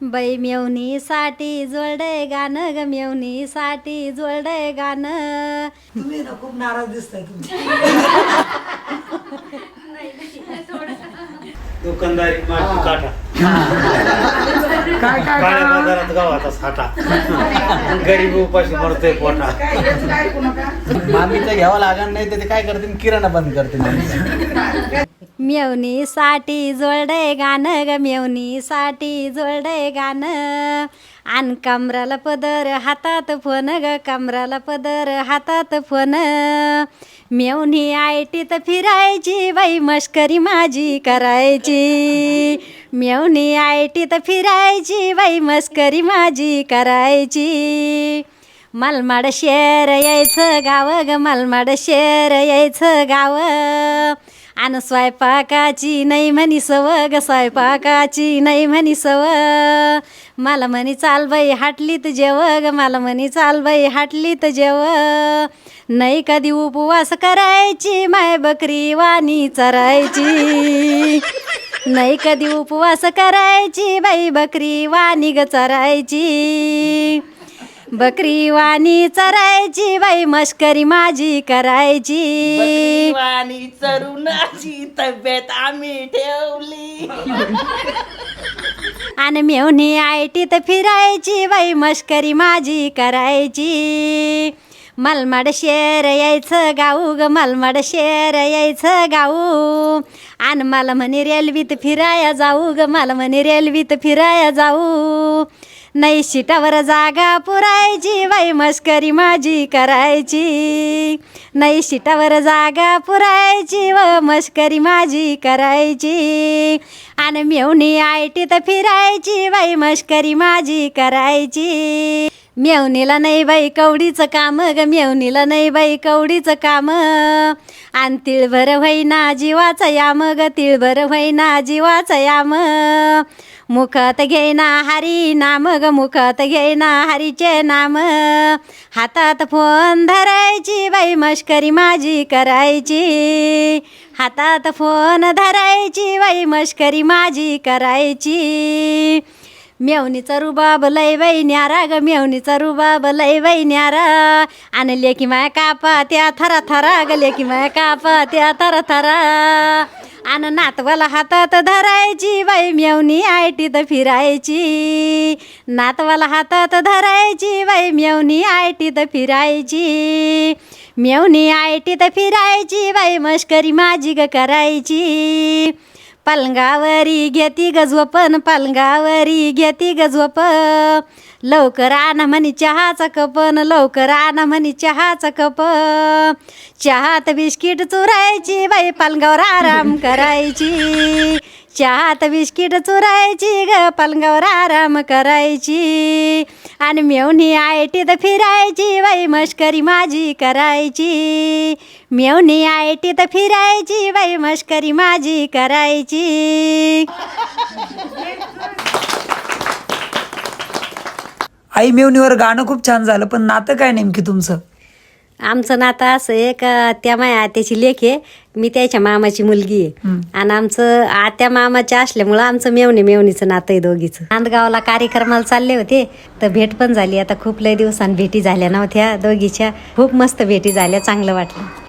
बाई मेवणीसाठी जोडय गाणं ग मेवणीसाठी जोडय गाणं. तुम्ही ना खूप नाराज दिसताय तुम्ही. दुकानदारी माती काटा. काय काय काळ्या बाजारात गावाचा साठा. गरीब उपाशी मरतोय पोटा. काय काय नका मामीचं घ्यावं लागणार नाही तर ते काय करते किराणा बंद करते मेवणीसाठी जोडय गाणं ग मेवणीसाठी जोडय गाणं. आण कमराला पदर हातात फोन ग कमराला पदर हातात फोन. मेवणी आयटीत फिरायची बाई मस्करी माझी करायची. मेवणी आयटीत फिरायची बाई मस्करी माझी करायची. मलमाड शेर यायचं गाव ग मलमाड शेर यायचं गाव. आणि स्वयंपाकाची नाही म्हणी सव ग स्वयंपाकाची नाही म्हणी सव मला म्हणी चाल बाई हाटलीत जेव ग. मला म्हणी चाल बाई हाटलीत जेव. नाही कधी उपवास करायची माय बकरी वाणी चरायची. नाही कधी उपवास करायची बाई बकरी वाणी ग चरायची. बकरी वाणी चरायची बाई मस्करी माझी करायची. वाणी चरुणाची तब्येत आम्ही ठेवली. आणि मेवणी आयटीत फिरायची बाई मस्करी माझी करायची. मलमाड शेर यायचं गाऊ ग मलमाड शेर यायचं गाऊ. आणि मला म्हणे रेल्वीत फिराया जाऊ ग मला म्हणे रेल्वीत फिराया जाऊ. नाही शिटावर जागा पुरायची बाई मस्करी माझी करायची. नाही शिटावर जागा पुरायची व मस्करी माझी करायची. आणि मेवणी आयटीत फिरायची बाई मस्करी माझी करायची. मेवणीला नाही बाई कवडीचं काम ग मेवणीला नाही बाई कवडीचं काम. आणि तिळभर होईना जीवाचा याम ग तिळभर होईना जीवाचा याम. मुखत घेईना हरी नाम ग मुखत घेईना हरीचे नाम. हातात फोन धरायची बाई मश्करी माझी करायची. हातात फोन धरायची बाई मश्करी माझी करायची. मेवणीचा रुबाब लय बाई न्यारा ग मेवणीचा रुबाब लय बाई न्यारा आणि लेकी माया कापा त्या थरा थरा ग लेकी माया कापा त्या थरा थरा. आणि नातवाला हातात धरायची बाई मेवणी आयटीत फिरायची. नातवाला हातात धरायची बाई मेवणी आयटीत फिरायची. मेवणी आयटीत फिरायची बाई मस्करी माझी ग करायची. पलंगावरी घेती गजवपन पलंगावरी घेती गजवप लवकर आण म्हणी चहाचा कपन लवकर आण म्हणी चहाचा कप चहात बिस्किट चुरायची बाई पलंगावर आराम करायची. चहात बिस्किट चुरायची ग पलंगावर आराम करायची. आणि मेवणी आयटीत फिरायची बाई मस्करी माझी करायची. मेवणी आयटीत फिरायची बाई मस्करी माझी करायची. आई मेवणीवर गाणं खूप छान झालं पण नातं काय नेमकी तुमचं? आमचं नातं असं आहे का त्या माझ्या आत्याची लेख आहे मी त्याच्या मामाची मुलगी आहे. आणि आमचं आत्या मामाच्या असल्यामुळं आमचं मेवणी मेवणीचं नातं आहे दोघीचं. नांदगावला कार्यक्रमाला चालले होते तर भेट पण झाली. आता खूप लय दिवसांनी भेटी झाल्या नव्हत्या दोघीच्या. खूप मस्त भेटी झाल्या चांगलं वाटलं.